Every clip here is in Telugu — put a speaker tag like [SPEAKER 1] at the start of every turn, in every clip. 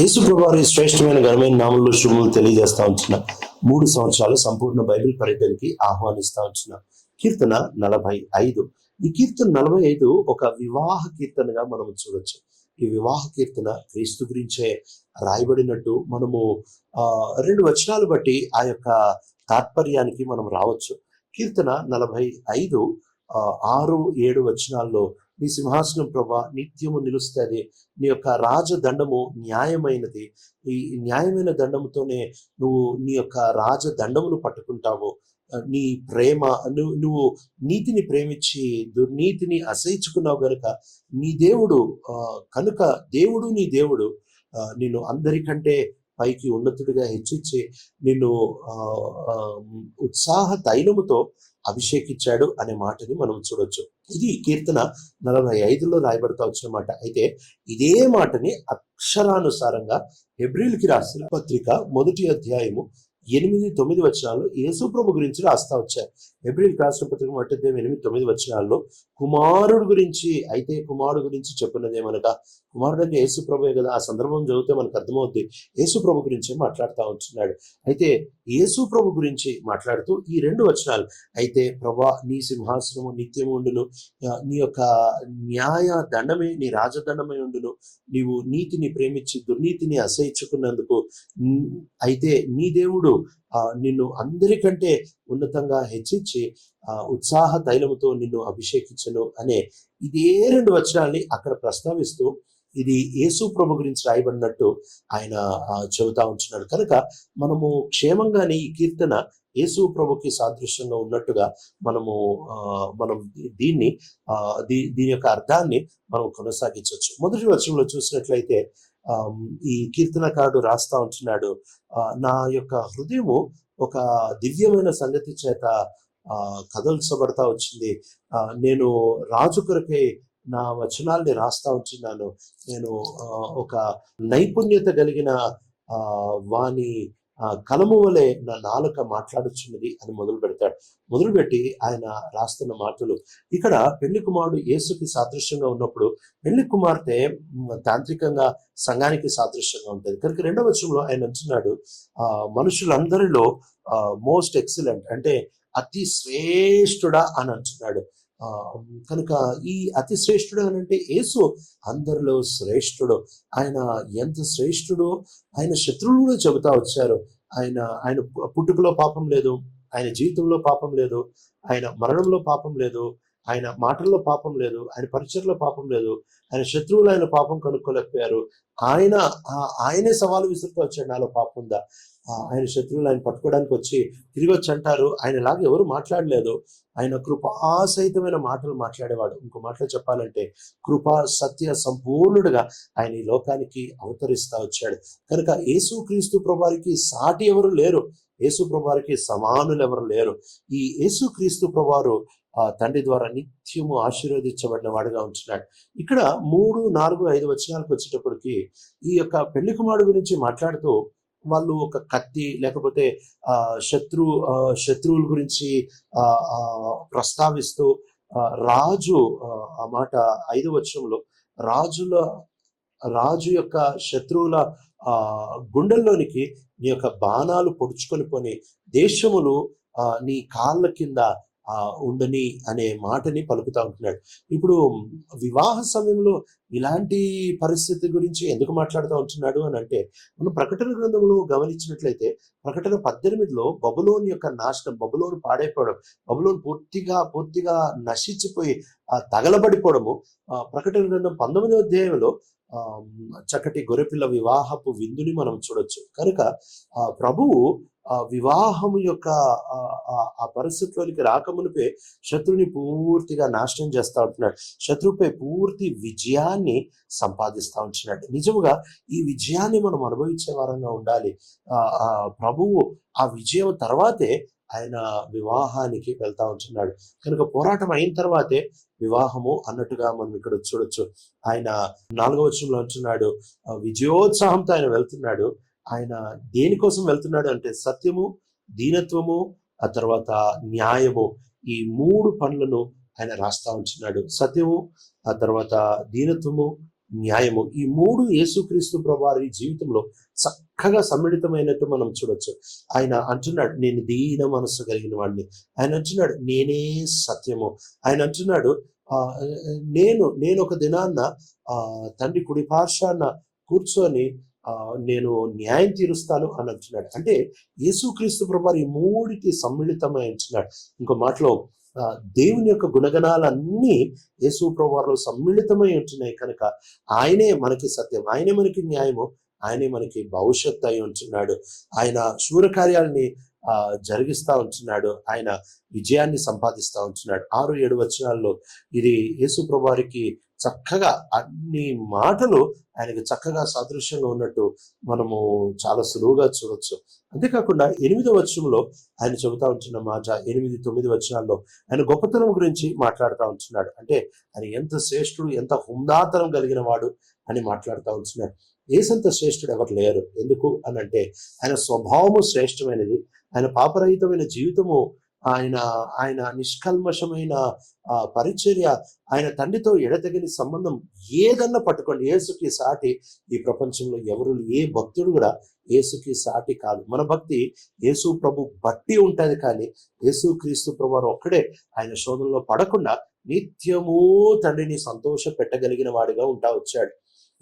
[SPEAKER 1] యేసు ప్రభువారి శ్రేష్టమైన ఘనమైన నామంలో శుభములు తెలియజేస్తా ఉంటున్న. మూడు సంవత్సరాలు సంపూర్ణ బైబిల్ పర్యటనకి ఆహ్వానిస్తా ఉంటున్న. కీర్తన నలభై ఐదు. ఈ కీర్తన నలభై ఐదు ఒక వివాహ కీర్తనగా మనం చూడొచ్చు. ఈ వివాహ కీర్తన క్రీస్తు గురించే రాయబడినట్టు మనము ఆ రెండు వచనాలు బట్టి ఆ యొక్క తాత్పర్యానికి మనం రావచ్చు. కీర్తన నలభై ఐదు ఆరు ఏడు వచనాల్లో నీ సింహాసనం ప్రభా నిత్యము నిలుస్తుంది. నీ యొక్క రాజదండము న్యాయమైనది. ఈ న్యాయమైన దండముతోనే నువ్వు నీ యొక్క రాజదండమును పట్టుకుంటావు. నీ ప్రేమ నువ్వు నువ్వు నీతిని ప్రేమించి దుర్నీతిని అసహించుకున్నావు గనుక నీ దేవుడు కనుక దేవుడు నీ దేవుడు నిన్ను అందరికంటే పైకి ఉన్నతుడిగా హెచ్చించి నిన్ను ఆ, ఉత్సాహ తైలముతో అభిషేకించాడు అనే మాటని మనం చూడొచ్చు. ఇది కీర్తన నలభై ఐదులో రాయబడతా వచ్చిన మాట అయితే ఇదే మాటని అక్షరానుసారంగా హెబ్రిల్కి రాసిన పత్రిక మొదటి అధ్యాయము ఎనిమిది తొమ్మిది వచనాలు యేసుప్రభు గురించి రాస్తా వచ్చారు. హెబ్రిల్ రాష్ట్ర పత్రిక మొదటి ఎనిమిది తొమ్మిది వచనాల్లో కుమారుడు గురించి అయితే కుమారుడు గురించి చెప్పినదేమనగా కుమారుడు అంటే యేసుప్రభుయే కదా. ఆ సందర్భం చదివితే మనకు అర్థమవుద్ది. యేసుప్రభు గురించి మాట్లాడుతూ ఉంటున్నాడు. అయితే యేసుప్రభు గురించి మాట్లాడుతూ ఈ రెండు వచనాలు అయితే ప్రభా నీ సింహాసనము నిత్యము ఉండును. నీ యొక్క న్యాయ దండమే నీ రాజదండమే ఉండును. నీవు నీతిని ప్రేమించి దుర్నీతిని అసహించుకున్నందుకు అయితే నీ దేవుడు నిన్ను అందరికంటే ఉన్నతంగా హెచ్చించి ఆ, ఉత్సాహ తైలముతో నిన్ను అభిషేకించను అనే ఇదే రెండు వచనాల్ని అక్కడ ప్రస్తావిస్తూ ఇది యేసు ప్రభు గురించి రాయబడినట్టు ఆయన చెబుతా ఉంటున్నాడు. కనుక మనము క్షేమంగానే ఈ కీర్తన యేసు ప్రభుకి సాదృశ్యంగా ఉన్నట్టుగా మనము మనం దీన్ని ఆ, దీ దీని యొక్క అర్థాన్ని మనం కొనసాగించవచ్చు. మొదటి వచనంలో చూసినట్లయితే ఆ, ఈ కీర్తనకారుడు రాస్తా ఉంటున్నాడు. నా యొక్క హృదయము ఒక దివ్యమైన సంగతి చేత కదల్చబడతా వచ్చింది. ఆ, నేను రాజు కొరకై నా వచనాల్ని రాస్తా ఉంటున్నాను. నేను ఒక నైపుణ్యత కలిగిన ఆ, వాని కలము వలె నా నాలుక మాట్లాడుచున్నది అని మొదలు పెడతాడు. మొదలుపెట్టి ఆయన రాస్తున్న మాటలు. ఇక్కడ పెళ్ళి కుమారుడు యేసుకి సాదృశ్యంగా ఉన్నప్పుడు పెళ్ళి కుమార్తె తాంత్రికంగా సంఘానికి సాదృశ్యంగా ఉంటుంది. కనుక రెండవ వచనంలో ఆయన అంటున్నాడు ఆ, మనుషులందరిలో మోస్ట్ ఎక్సలెంట్ అంటే అతి శ్రేష్ఠుడా అని అంటున్నాడు. ఆ, కనుక ఈ అతి శ్రేష్ఠుడు అని అంటే యేసు అందరిలో శ్రేష్ఠుడు. ఆయన ఎంత శ్రేష్ఠుడో ఆయన శత్రువులు కూడా చెబుతా వచ్చారు. ఆయన ఆయన పుట్టుకలో పాపం లేదు ఆయన జీవితంలో పాపం లేదు ఆయన మరణంలో పాపం లేదు ఆయన మాటల్లో పాపం లేదు ఆయన పరిచయలో పాపం లేదు ఆయన శత్రువులు ఆయన పాపం కనుక్కోలేకపోయారు. ఆయన ఆయనే సవాలు విసురుతూ వచ్చాడు. నాలో పాపం ఉందా? ఆయన శత్రువులు ఆయన పట్టుకోవడానికి వచ్చి తిరిగి వచ్చి అంటారు. ఆయన లాగా ఎవరు మాట్లాడలేదు. ఆయన కృపాసహితమైన మాటలు మాట్లాడేవాడు. ఇంకో మాటలో చెప్పాలంటే కృపా సత్య సంపూర్ణుడుగా ఆయన ఈ లోకానికి అవతరిస్తా వచ్చాడు. కనుక యేసు క్రీస్తు ప్రభారికి సాటి ఎవరు లేరు. యేసు ప్రభారికి సమానులు ఎవరు లేరు. ఈ యేసు క్రీస్తు ప్రభారు ఆ తండ్రి ద్వారా నిత్యము ఆశీర్వదించబడిన వాడుగా ఉంటున్నాడు. ఇక్కడ మూడు నాలుగు ఐదు వచనాలకు వచ్చేటప్పటికి ఈ యొక్క పెళ్ళి కుమారుడు గురించి మాట్లాడుతూ వాళ్ళు ఒక కత్తి లేకపోతే ఆ శత్రు ఆ, శత్రువుల గురించి ఆ, ఆ, ప్రస్తావిస్తూ ఆ, రాజు ఆ, మాట ఐదు వచ్చంలో రాజుల రాజు యొక్క శత్రువుల ఆ గుండెల్లోనికి నీ యొక్క బాణాలు పొడుచుకొని పోని దేశములు ఆ, నీ కాళ్ళ కింద ఉండని అనే మాటని పలుకుతా ఉంటున్నాడు. ఇప్పుడు వివాహ సమయంలో ఇలాంటి పరిస్థితి గురించి ఎందుకు మాట్లాడుతూ ఉంటున్నాడు అని అంటే మనం ప్రకటన గ్రంథంలో గమనించినట్లయితే ప్రకటన పద్దెనిమిదిలో బబులోన్ యొక్క నాశనం బబులోన్ పాడైపోవడం బబులోన్ పూర్తిగా పూర్తిగా నశించిపోయి తగలబడిపోవడము ఆ, ప్రకటన గ్రంథం పంతొమ్మిదవ అధ్యాయంలో చక్కటి గొర్రెపిల్ల వివాహపు విందుని మనం చూడొచ్చు. కనుక ప్రభువు ఆ వివాహము యొక్క ఆ, పరిస్థితుల్లోకి పరిస్థితిలోనికి రాకమునిపే శత్రుని పూర్తిగా నాశనం చేస్తా ఉంటున్నాడు. శత్రువుపై పూర్తి విజయాన్ని సంపాదిస్తా ఉంటున్నాడు. నిజముగా ఈ విజయాన్ని మనం అనుభవించే వారంగా ఉండాలి. ఆ ప్రభువు ఆ విజయం తర్వాతే ఆయన వివాహానికి వెళ్తా ఉంటున్నాడు. కనుక పోరాటం అయిన తర్వాతే వివాహము అన్నట్టుగా మనం ఇక్కడ చూడొచ్చు. ఆయన నాలుగవ వచనంలో అంటున్నాడు ఆ విజయోత్సాహంతో ఆయన వెళ్తున్నాడు. ఆయన దేనికోసం వెళ్తున్నాడు అంటే సత్యము దీనత్వము ఆ తర్వాత న్యాయము ఈ మూడు పనులను ఆయన రాస్తా ఉంటున్నాడు. సత్యము ఆ తర్వాత దీనత్వము న్యాయము ఈ మూడు యేసుక్రీస్తు ప్రభువారి జీవితంలో చక్కగా సమ్మిళితమైనట్టు మనం చూడొచ్చు. ఆయన అంటున్నాడు నేను దీన మనస్సు కలిగిన వాడిని. ఆయన అంటున్నాడు నేనే సత్యము. ఆయన అంటున్నాడు ఆ, నేను నేను ఒక దినాన్న ఆ, తండ్రి కుడి పార్శ్వాన కూర్చొని నేను న్యాయం తీరుస్తాను అని అంటున్నాడు. అంటే యేసుక్రీస్తు ప్రభువారు ఈ మూడిటి సమ్మిళితమై అంటున్నాడు. ఇంకో మాటలో దేవుని యొక్క గుణగణాలన్నీ యేసు ప్రభువారిలో సమ్మిళితమై ఉంటున్నాయి కనుక ఆయనే మనకి సత్యం ఆయనే మనకి న్యాయము ఆయనే మనకి భవిష్యత్తు అయి ఉంటున్నాడు. ఆయన శూరకార్యాలని జరిగిస్తూ జరిగిస్తా ఉంటున్నాడు. ఆయన విజయాన్ని సంపాదిస్తా ఉంటున్నాడు. ఆరు ఏడు వచనాల్లో ఇది యేసు ప్రభువారికి చక్కగా అన్ని మాటలు ఆయనకి చక్కగా సాదృశ్యంగా ఉన్నట్టు మనము చాలా సులువుగా చూడొచ్చు. అంతేకాకుండా ఎనిమిదో వచనంలో ఆయన చెబుతా ఉంటున్న మాట ఎనిమిది తొమ్మిది వచనాల్లో ఆయన గొప్పతనం గురించి మాట్లాడుతూ ఉంటున్నాడు. అంటే ఆయన ఎంత శ్రేష్ఠుడు ఎంత హుందాతనం కలిగిన వాడు అని మాట్లాడుతూ ఉంటున్నాడు. ఏసంత శ్రేష్ఠుడు ఎవరు లేరు? ఎందుకు? అని అంటే ఆయన స్వభావము శ్రేష్టమైనది. ఆయన పాపరహితమైన జీవితము ఆయన ఆయన నిష్కల్మషమైన ఆ, పరిచర్య ఆయన తండ్రితో ఎడతగిన సంబంధం ఏదన్నా పట్టుకోండి. ఏసుకి సాటి ఈ ప్రపంచంలో ఎవరు ఏ భక్తుడు కూడా ఏసుకి సాటి కాదు. మన భక్తి యేసు ప్రభు బట్టి ఉంటుంది కానీ యేసు క్రీస్తు ప్రభు ఒక్కడే ఆయన శోధనలో పడకుండా నిత్యము తండ్రిని సంతోష పెట్టగలిగిన వాడిగా ఉంటా వచ్చాడు.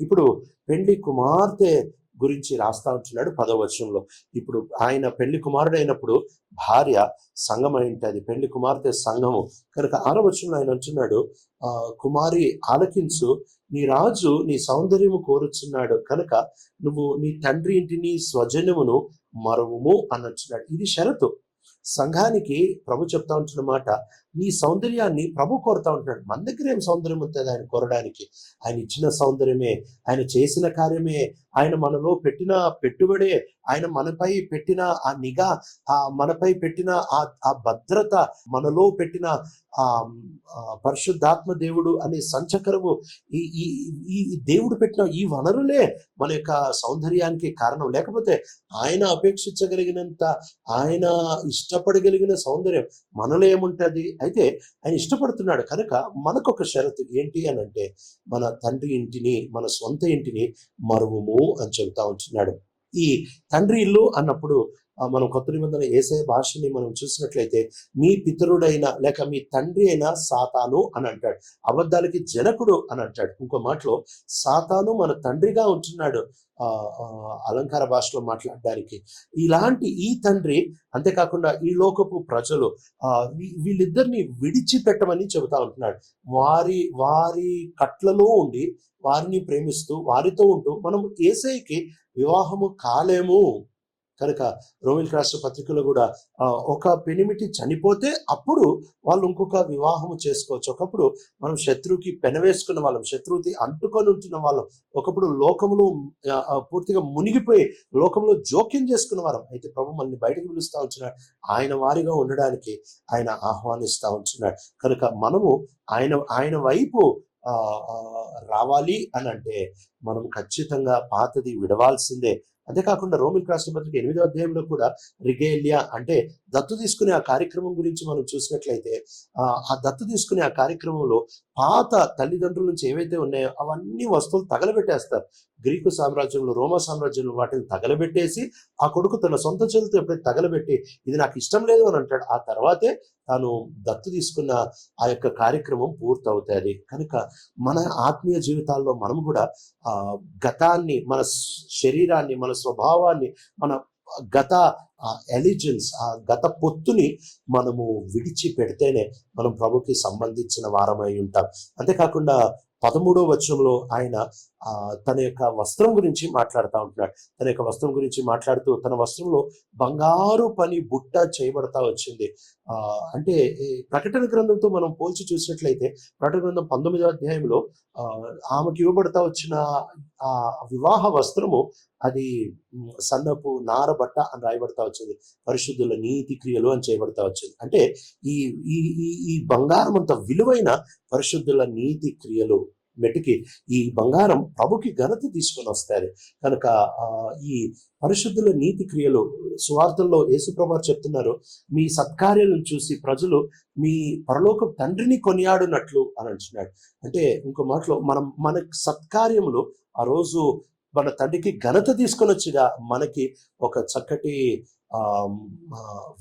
[SPEAKER 1] ఇప్పుడు పెండి కుమార్తె గురించి రాస్తా ఉంటున్నాడు పదవచనంలో. ఇప్పుడు ఆయన పెళ్ళి కుమారుడు అయినప్పుడు భార్య సంఘం అయి ఉంటుంది పెళ్ళి కుమార్తె సంఘము. కనుక ఆరవచనంలో ఆయన అంటున్నాడు ఆ, కుమారి ఆలకించు నీ రాజు నీ సౌందర్యము కోరుచున్నాడు. కనుక నువ్వు నీ తండ్రి ఇంటిని స్వజనమును మరవము అని అంటున్నాడు. ఇది షరతు. సంఘానికి ప్రభు చెప్తా ఉంటున్న మాట నీ సౌందర్యాన్ని ప్రభు కోరుతా ఉంటున్నాడు. మన దగ్గర ఏం సౌందర్యం ఉంటుంది ఆయన కోరడానికి? ఆయన ఇచ్చిన సౌందర్యమే ఆయన చేసిన కార్యమే ఆయన మనలో పెట్టిన పెట్టుబడే ఆయన మనపై పెట్టిన ఆ నిఘా ఆ మనపై పెట్టిన ఆ ఆ భద్రత మనలో పెట్టిన ఆ పరిశుద్ధాత్మ దేవుడు అనే సంచకరము ఈ ఈ దేవుడు పెట్టిన ఈ వనరులే మన యొక్క సౌందర్యానికి కారణం. లేకపోతే ఆయన అపేక్షించగలిగినంత ఆయన ఇష్టపడగలిగిన సౌందర్యం మనలో ఏముంటది? అయితే ఆయన ఇష్టపడుతున్నాడు. కనుక మనకొక షరతు ఏంటి అని అంటే మన తండ్రి ఇంటిని మన సొంత ఇంటిని మరువుము అని చెబుతా ఉంటున్నాడు. ఈ తండ్రి ఇల్లు అన్నప్పుడు మనం కొత్త నిబంధన ఏసే భాషని మనం చూసినట్లయితే మీ పితరుడైన లేక మీ తండ్రి అయిన సాతాను అని అంటాడు. అబద్ధాలకి జనకుడు అని అంటాడు. ఇంకో మాటలో సాతాను మన తండ్రిగా ఉంటున్నాడు. ఆ, అలంకార భాషలో మాట్లాడడానికి. ఇలాంటి ఈ తండ్రి అంతేకాకుండా ఈ లోకపు ప్రజలు ఆ, వీ- వీళ్ళిద్దరిని విడిచిపెట్టమని చెబుతా ఉంటున్నాడు. వారి వారి కట్లలో ఉండి వారిని ప్రేమిస్తూ వారితో ఉంటూ మనం ఏసైకి వివాహము కాలేము. కనుక రోమిల్ రాష్ట్ర పత్రికలో కూడా ఒక పెనిమిటి చనిపోతే అప్పుడు వాళ్ళు ఇంకొక వివాహము చేసుకోవచ్చు. ఒకప్పుడు మనం శత్రువుకి పెనవేసుకున్న వాళ్ళం శత్రువుకి అంటుకొని ఉంటున్న వాళ్ళం. ఒకప్పుడు లోకంలో పూర్తిగా మునిగిపోయి లోకంలో జోక్యం చేసుకున్న వారం అయితే ప్రభు మనల్ని బయటకు పిలుస్తూ ఉంటున్నాడు ఆయన వారిగా ఉండడానికి ఆయన ఆహ్వానిస్తూ ఉంటున్నాడు కనుక మనము ఆయన ఆయన వైపు రావాలి అని అంటే మనం ఖచ్చితంగా పాతది విడవాల్సిందే. అంతేకాకుండా రోమిల్ రాష్ట్ర పత్రిక ఎనిమిదో అధ్యాయంలో కూడా రిగేలియా అంటే దత్తు తీసుకునే ఆ కార్యక్రమం గురించి మనం చూసినట్లయితే ఆ ఆ దత్తు తీసుకునే ఆ కార్యక్రమంలో పాత తల్లిదండ్రుల నుంచి ఏవైతే ఉన్నాయో అవన్నీ వస్తువులు తగలబెట్టేస్తారు. గ్రీకు సామ్రాజ్యంలో రోమా సామ్రాజ్యంలో వాటిని తగలబెట్టేసి ఆ కొడుకు తన సొంత చేతులతో ఎప్పుడైతే తగలబెట్టి ఇది నాకు ఇష్టం లేదు అని అంటాడు ఆ తర్వాతే తాను దత్తు తీసుకున్న ఆ యొక్క కార్యక్రమం పూర్తవుతుంది. కనుక మన ఆత్మీయ జీవితాల్లో మనం కూడా ఆ గతాన్ని మన శరీరాన్ని మన స్వభావాన్ని మన గత ఎలిజెన్స్ ఆ గత పొత్తుని మనము విడిచి పెడితేనే మనం ప్రభుకి సంబంధించిన వారమై ఉంటాం. అంతేకాకుండా పదమూడో వచనంలో ఆయన తన యొక్క వస్త్రం గురించి మాట్లాడుతూ ఉంటున్నాడు. తన యొక్క వస్త్రం గురించి మాట్లాడుతూ తన వస్త్రంలో బంగారు పని బుట్ట చేయబడతా వచ్చింది. ఆ, అంటే ఈ ప్రకటన గ్రంథంతో మనం పోల్చి చూసినట్లయితే ప్రకటన గ్రంథం పంతొమ్మిదో అధ్యాయంలో ఆమెకి ఇవ్వబడతా వచ్చిన ఆ వివాహ వస్త్రము అది సన్నపు నార బట్ట అని రాయబడతా వచ్చింది. పరిశుద్ధుల నీతి క్రియలు అని చేయబడతా వచ్చింది. అంటే ఈ ఈ ఈ ఈ బంగారం అంత విలువైన పరిశుద్ధుల నీతి క్రియలు మెట్టుకి ఈ బంగారం ప్రభుకి ఘనత తీసుకొని వస్తారు కనుక ఈ పరిశుద్ధుల నీతి క్రియలు సువార్తల్లో యేసుప్రభారు చెప్తున్నారు మీ సత్కార్యాలను చూసి ప్రజలు మీ పరలోక తండ్రిని కొనియాడునట్లు అని అంటున్నాడు. అంటే ఇంకో మాటలో మనం మన సత్కార్యములు ఆ రోజు మన తండ్రికి ఘనత తీసుకొని వచ్చిగా మనకి ఒక చక్కటి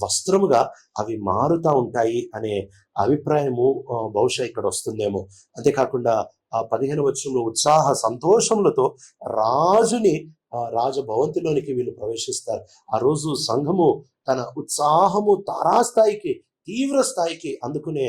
[SPEAKER 1] వస్త్రముగా అవి మారుతా ఉంటాయి అనే అభిప్రాయము బహుశా ఇక్కడ వస్తుందేమో. అంతేకాకుండా ఆ పదిహేను వచ్చంలో ఉత్సాహ సంతోషములతో రాజుని రాజభవంతిలోనికి వీళ్ళు ప్రవేశిస్తారు. ఆ రోజు సంఘము తన ఉత్సాహము తారాస్థాయికి తీవ్ర స్థాయికి అందుకునే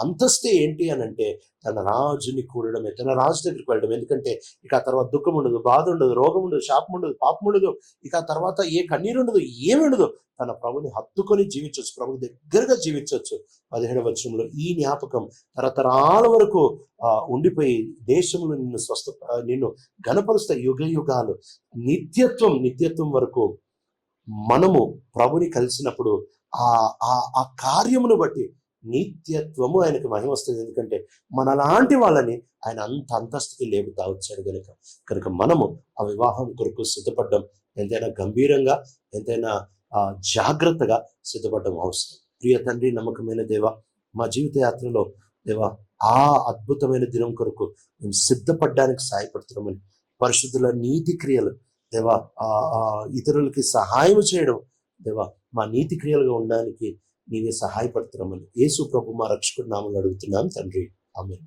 [SPEAKER 1] అంతస్తే ఏంటి అని అంటే తన రాజుని కూడడమే తన రాజు దగ్గరికి వెళ్ళడం ఎందుకంటే ఇక ఆ తర్వాత దుఃఖం ఉండదు బాధ ఉండదు రోగం ఉండదు శాపం ఉండదు పాపం ఉండదు. ఇక ఆ తర్వాత ఏ కన్నీరు ఉండదు ఏమి ఉండదు. తన ప్రభుని హత్తుకొని జీవించవచ్చు ప్రభు దగ్గరగా జీవించవచ్చు పదిహేడు వర్షంలో ఈ జ్ఞాపకం తరతరాల వరకు ఉండిపోయి దేశంలో నిన్ను స్వస్థ నిన్ను గణపరుస్తా యుగ యుగాలు. నిత్యత్వం నిత్యత్వం వరకు మనము ప్రభుని కలిసినప్పుడు ఆ ఆ ఆ కార్యమును బట్టి నిత్యత్వము ఆయనకి మహిమ వస్తుంది. ఎందుకంటే మనలాంటి వాళ్ళని ఆయన అంత అంతస్తుకి లేపుతా వచ్చాడు కనుక కనుక మనము ఆ వివాహం కొరకు సిద్ధపడడం ఎంతైనా గంభీరంగా ఎంతైనా జాగ్రత్తగా సిద్ధపడడం అవసరం. ప్రియ తండ్రి నమ్మకమైన దేవ మా జీవిత యాత్రలో దేవా ఆ అద్భుతమైన దినం కొరకు మేము సిద్ధపడడానికి సహాయపడుతున్నామని పరిశుద్ధుల నీతి క్రియలు దేవా ఆ ఇతరులకి సహాయం చేయడం దేవా మా నీతి క్రియలుగా ఉండడానికి నీవే సహాయపడుతున్నామని యేసు ప్రభు మా రక్షకుడు నామని అడుగుతున్నాం తండ్రి. ఆమె